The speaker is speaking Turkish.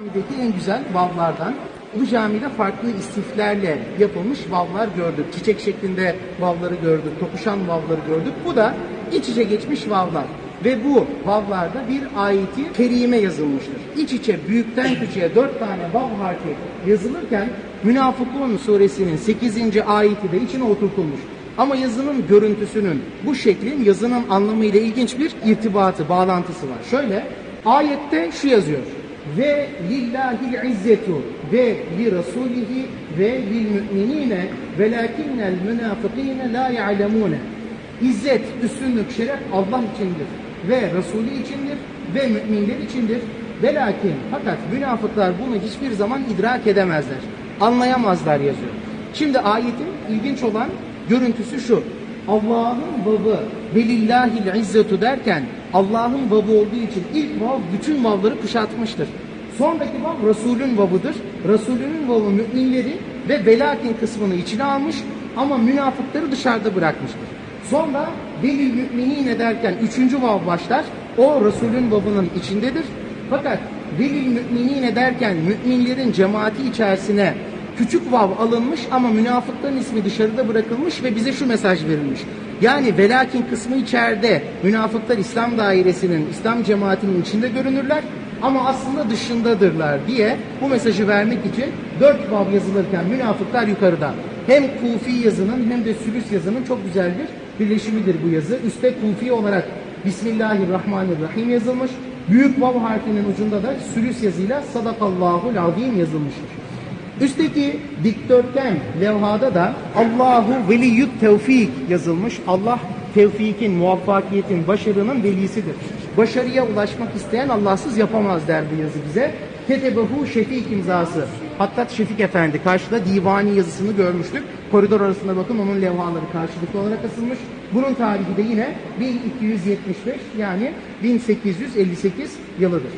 Camideki en güzel vavlardan. Bu camide farklı istiflerle yapılmış vavlar gördük. Çiçek şeklinde vavları gördük, tokuşan vavları gördük. Bu da iç içe geçmiş vavlar. Ve bu vavlarda bir ayeti kerime yazılmıştır. İç içe büyükten küçüğe dört tane vav harfi yazılırken Münafıkun suresinin 8. ayeti de içine oturtulmuş. Ama yazının görüntüsünün, bu şeklin yazının anlamıyla ilginç bir irtibatı, bağlantısı var. Şöyle, ayette şu yazıyor. Ve lillahil izzetu ve li rasulihi ve lil müminine velakinnel münafıkine la ya'lemune. İzzet, üstünlük, şeref Allah içindir ve Resulü içindir ve müminler içindir. Velakin fakat münafıklar bunu hiçbir zaman idrak edemezler. Anlayamazlar yazıyor. Şimdi ayetin ilginç olan görüntüsü şu. Allah'ın babı velillahil izzetu derken Allah'ın babı olduğu için ilk vav bütün vavları kuşatmıştır. Sonraki vav Resulün vavıdır. Resulünün vavı müminleri ve velakin kısmını içine almış ama münafıkları dışarıda bırakmıştır. Sonra velil müminine derken üçüncü vav başlar. O Resulün vavının içindedir. Fakat velil müminine derken müminlerin cemaati içerisine küçük vav alınmış ama münafıkların ismi dışarıda bırakılmış ve bize şu mesaj verilmiş. Yani velakin kısmı içeride münafıklar İslam dairesinin, İslam cemaatinin içinde görünürler ama aslında dışındadırlar diye bu mesajı vermek için dört vav yazılırken münafıklar yukarıda. Hem kufi yazının hem de sülüs yazının çok güzel bir birleşimidir bu yazı. Üste kufi olarak Bismillahirrahmanirrahim yazılmış. Büyük vav harfinin ucunda da sülüs yazıyla Sadakallahul azim yazılmıştır. Üstteki dikdörtgen levhada da Allahu veliyyut tevfik yazılmış. Allah tevfikin, muvaffakiyetin, başarının velisidir. Başarıya ulaşmak isteyen Allahsız yapamaz der bu yazı bize. Ketebehu Şefik imzası. Hattat Şefik Efendi karşıda divani yazısını görmüştük. Koridor arasında bakın onun levhaları karşılıklı olarak asılmış. Bunun tarihi de yine 1275 yani 1858 yılıdır.